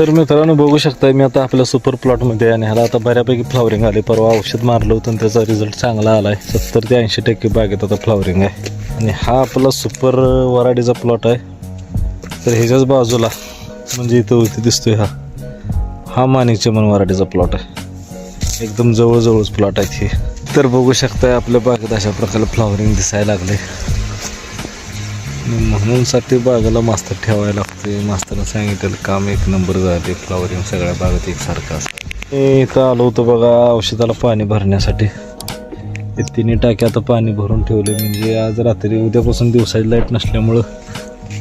तर मित्रांनो बघू शकता मी आता आपल्या सुपर प्लॉटमध्ये आहे आणि ह्याला आता बऱ्यापैकी फ्लॉवरिंग आली. परवा औषध मारलं होतं आणि त्याचा रिझल्ट चांगला आला आहे सत्तर ते ऐंशी टक्के बागेत आता फ्लॉवरिंग आहे. आणि हा आपला सुपर वराडीचा प्लॉट आहे. तर ह्याच्याच बाजूला म्हणजे इथं इथे दिसतोय हा. हा माणिकचे मन वराडीचा प्लॉट आहे. एकदम जवळजवळच प्लॉट आहे हे. तर बघू शकताय आपल्या बागेत अशा प्रकारे फ्लॉवरिंग दिसायला लागले आणि म्हणून ते बागेला मास्तर ठेवायला ते मास्तरनं सांगितलेलं काम एक नंबर झाले. फ्लॉवरिंग सगळ्या बागेत एकसारखं असतं. इथं आलो होतो बघा औषधाला पाणी भरण्यासाठी. हे तिन्ही टाकी आता पाणी भरून ठेवले. म्हणजे आज रात्री उद्यापासून दिवसाची लाइट नसल्यामुळं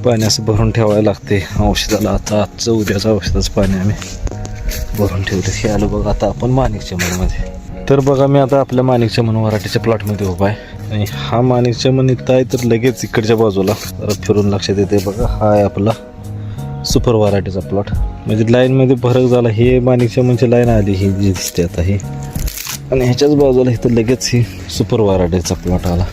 पाणी असं भरून ठेवायला लागते. औषधाला आता आजचं उद्याचं औषधाचं पाणी आम्ही भरून ठेवले. हे आलो बघा आता आपण माणिकच्या चमनमध्ये. तर बघा मी आता आपल्या माणिकच्या मन मराठीच्या प्लॉटमध्ये उभा आहे. आणि हा माणिक मन इथं आहे तर लगेच इकडच्या बाजूला. फिरून लक्षात येते बघा. हा आहे आपला सुपर वरायटीचा प्लॉट म्हणजे लाईनमध्ये फरक झाला हे माणिकच्या म्हणजे लाईन आली ही जी दिसते आता ही. आणि ह्याच्याच बाजूला इथं लगेच ही सुपर वरायटीचा प्लॉट आला.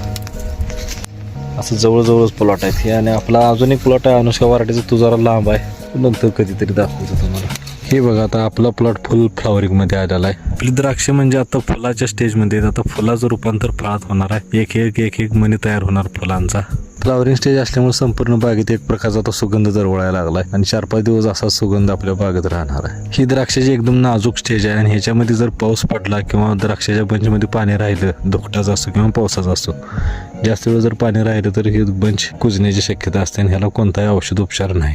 असं जवळजवळच प्लॉट आहेत हे. आणि आपला अजून एक प्लॉट आहे अनुष्का वराठीचा तो जरा लांब आहे. नंतर कधीतरी दाखवतो तुम्हाला. हे बघा आता आपला प्लॉट फुल फ्लॉवरिंगमध्ये आलेला आहे. आपली द्राक्ष म्हणजे आता फुलाच्या स्टेजमध्ये आता फुलाचं रूपांतर फळात होणार आहे. एक एक एक एक मणी तयार होणार फुलांचा. फ्लॉवरिंग स्टेज असल्यामुळे संपूर्ण बागेत एक प्रकारचा तो सुगंध दरवळायला लागलाय आणि चार पाच दिवस असा सुगंध आपल्या बागेत राहणार आहे. ही द्राक्षाची एकदम नाजूक स्टेज आहे आणि ह्याच्यामध्ये जर पाऊस पडला किंवा द्राक्षाच्या बंचमध्ये पाणी राहिलं दुखटाचं असो किंवा पावसाचा असो जास्त वेळ जर पाणी राहिलं तर हे बंच कुजण्याची शक्यता असते आणि ह्याला कोणताही औषध उपचार नाही.